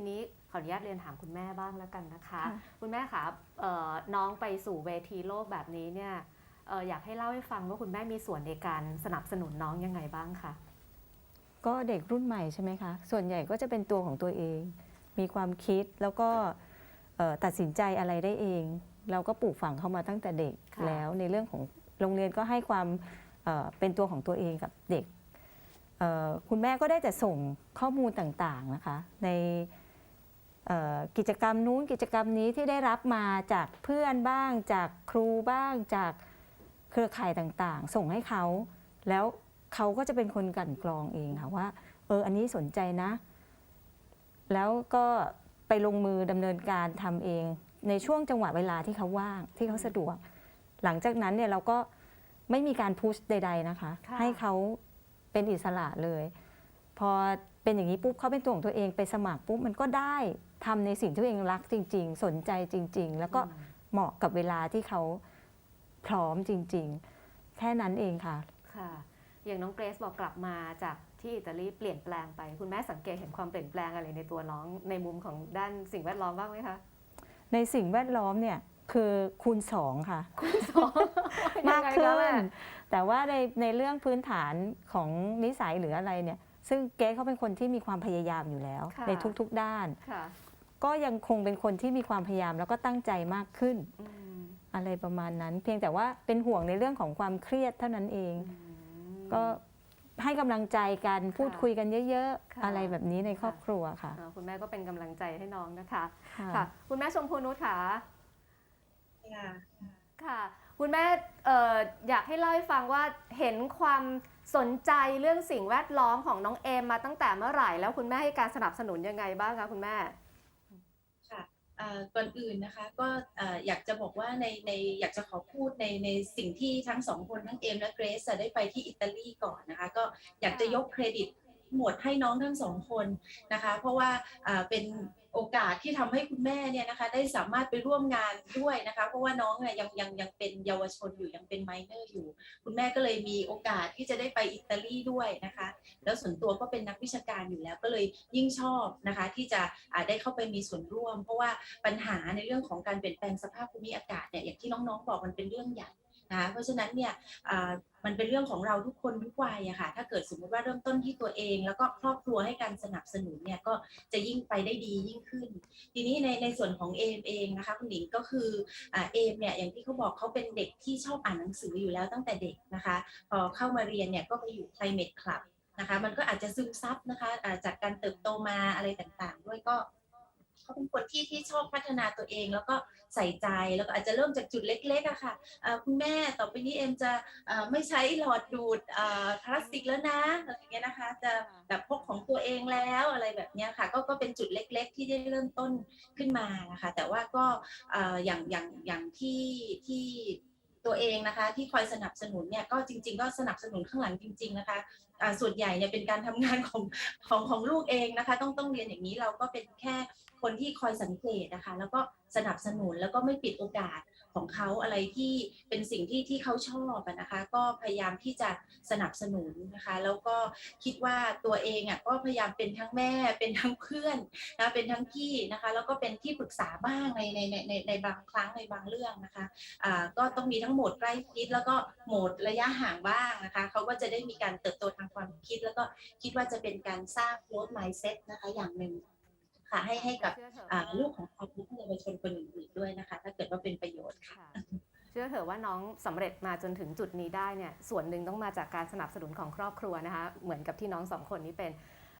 ทีนี้ขออนุญาตเรียนถามคุณแม่บ้างแล้วกันนะคะค่ะคุณแม่คะเอ่อน้องไปสู่เวทีโลกแบบนี้เนี่ยเอ่ออยากให้เล่าให้ฟังว่าคุณแม่มีส่วนในการสนับสนุนน้องยังไงบ้างคะก็เด็กรุ่นใหม่ใช่ไหมคะ ส่วนใหญ่ก็จะเป็นตัวของตัวเอง มีความคิดแล้วก็เอ่อตัดสินใจอะไรได้เอง เราก็ปลูกฝังเขามาตั้งแต่เด็กค่ะแล้วในเรื่องของโรงเรียนก็ให้ความเอ่อเป็นตัวของตัวเองกับเด็กเอ่อคุณแม่ก็ได้แต่ส่งข้อมูลต่างๆนะคะ ในเอ่อ กิจกรรมนู้นกิจกรรมนี้ที่ได้รับมาจากเพื่อนบ้าง จากครูบ้างจากเครือข่ายต่างๆ ส่งให้เขา แล้วเขาก็จะเป็นคนกลั่นกรองเองค่ะว่าเอออันนี้สนใจนะ แล้วก็ไปลงมือดำเนินการทำเอง ในช่วงจังหวะเวลาที่เขาว่างที่เขาสะดวก หลังจากนั้นเนี่ยเราก็ไม่มีการพุชใด ๆนะคะค่ะให้เขาเป็นอิสระเลย พอเป็นอย่างนี้ปุ๊บเขาเป็นตัวของตัวเองไปสมัครปุ๊บมันก็ได้ ทำในสิ่งที่ตัวเองรักจริง ๆ สนใจจริง ๆ แล้วก็เหมาะกับเวลาที่เขาพร้อมจริง ๆ แค่นั้นเองค่ะค่ะ อย่างน้องเกรซบอกกลับมาจากที่อิตาลีเปลี่ยนแปลงไป คุณแม่สังเกตเห็นความเปลี่ยนแปลงอะไรในตัวน้องในมุมของด้านสิ่งแวดล้อมบ้างไหมคะในสิ่งแวดล้อมเนี่ยคือคูณสองค่ะมากยังไงขึ้คะแม่นแต่ว่าในในเรื่องพื้นฐานของนิสัยหรืออะไรเนี่ย ซึ่งเก๊เขาเป็นคนที่มีความพยายามอยู่แล้ว ค่ะ ในทุกๆด้าน ค่ะก็ยังคงเป็นคนที่มีความพยายามแล้วก็ตั้งใจมากขึ้น อืมอะไรประมาณนั้น เพียงแต่ว่าเป็นห่วงในเรื่องของความเครียดเท่านั้นเอง อืม ก็ให้กำลังใจกันพูดคุยกันเยอะค่ะ ๆ อะไรแบบนี้ในครอบครัวค่ะ อ่าคุณแม่ก็เป็นกำลังใจให้น้องนะคะค่ะค่ะคุณแม่ชมพูนุชค่ะ ค่ะ ค่ะ คุณแม่เอ่ออยากให้เล่าให้ฟังว่าเห็นความ สนใจเรื่องสิ่งแวดล้อมของน้องเอมมาตั้งแต่เมื่อไหร่ แล้วคุณแม่ให้การสนับสนุนยังไงบ้างคะคุณแม่ค่ะเอ่อก่อนอื่นนะคะก็เอ่ออยากจะบอกว่าในในอยากจะขอพูดในในสิ่งที่ทั้งสองคนทั้งเอมและเกรซอะได้ไปที่อิตาลีก่อนนะคะ ก็อยากจะยกเครดิต หมดให้น้องทั้งสองคนนะคะ เพราะว่าเป็นโอกาสที่ทำให้คุณแม่เนี่ยนะคะได้สามารถไปร่วมงานด้วยนะคะ เพราะว่าน้องเนี่ยยังยังยังเป็นเยาวชนอยู่ยังเป็นไมเนอร์อยู่ คุณแม่ก็เลยมีโอกาสที่จะได้ไปอิตาลีด้วยนะคะ แล้วส่วนตัวก็เป็นนักวิชาการอยู่แล้วก็เลยยิ่งชอบนะคะ ที่จะได้เข้าไปมีส่วนร่วม เพราะว่าปัญหาในเรื่องของการเปลี่ยนแปลงสภาพภูมิอากาศเนี่ยอย่างที่น้องๆบอกมันเป็นเรื่องใหญ่ นะเพราะฉะนั้นเนี่ยมันเป็นเรื่องของเราทุกคนทุกวัยอะค่ะ ถ้าเกิดสมมติว่าเริ่มต้นที่ตัวเอง แล้วก็ครอบครัวให้การสนับสนุนเนี่ยก็จะยิ่งไปได้ดียิ่งขึ้น ทีนี้ในในส่วนของเอมเองนะคะคุณหนิงก็คือเอมเนี่ยอย่างที่เขาบอกเขาเป็นเด็กที่ชอบอ่านหนังสืออยู่แล้วตั้งแต่เด็กนะคะ พอเข้ามาเรียนเนี่ยก็ไปอยู่ climate club นะคะมันก็อาจจะซึมซับนะคะจากการเติบโตมาอะไรต่างๆ ด้วยก็ เขาเป็นคนที่ที่ชอบพัฒนาตัวเอง แล้วก็ใส่ใจแล้วก็อาจจะเริ่มจากจุดเล็กๆอะค่ะคุณแม่ต่อไปนี้เอ็มจะไม่ใช้หลอดดูดพลาสติกแล้วนะอะไรอย่างเงี้ยนะคะ จะแบบพกของตัวเองแล้วอะไรแบบเนี้ยค่ะ ก็ก็เป็นจุดเล็ก ๆ ที่ได้เริ่มต้นขึ้นมานะคะ แต่ว่าก็อย่างอย่างอย่างที่ที่ ตัวเองนะคะ ที่คอยสนับสนุนเนี่ยก็จริง ๆ ก็สนับสนุนข้างหลังจริง ๆ นะคะะส่วนใหญ่เนี่ยเป็นการทำงานของของของลูกเองนะคะ ต้องต้องเรียนอย่างนี้เราก็เป็นแค่คนที่คอยสังเกตนะคะ แล้วก็สนับสนุนแล้วก็ไม่ปิดโอกาส ของเขาอะไรที่เป็นสิ่งที่ที่เขาชอบอะนะคะ ก็พยายามที่จะสนับสนุนนะคะ แล้วก็คิดว่าตัวเองอะก็พยายามเป็นทั้งแม่เป็นทั้งเพื่อนนะเป็นทั้งพี่นะคะ แล้วก็เป็นที่ปรึกษาบ้างในในในในในบางครั้งในบางเรื่องนะคะอ่าก็ต้องมีทั้งโหมดใกล้ชิดแล้วก็โหมดระยะห่างบ้างนะคะเขาก็จะได้มีการเติบโตทางความคิด แล้วก็คิดว่าจะเป็นการสร้าง growth mindset นะคะอย่างหนึ่ง ค่ะให้ให้กับเชื่อเถอะอ่าว่าลูกของเขาและเยาวชนคนอื่นๆด้วยนะคะ ถ้าเกิดว่าเป็นประโยชน์ค่ะค่ะเชื่อเถอะว่าน้องสำเร็จมาจนถึงจุดนี้ได้เนี่ยส่วนหนึ่งต้องมาจากการสนับสนุนของครอบครัวนะคะ เหมือนกับที่น้องสองคนนี้เป็น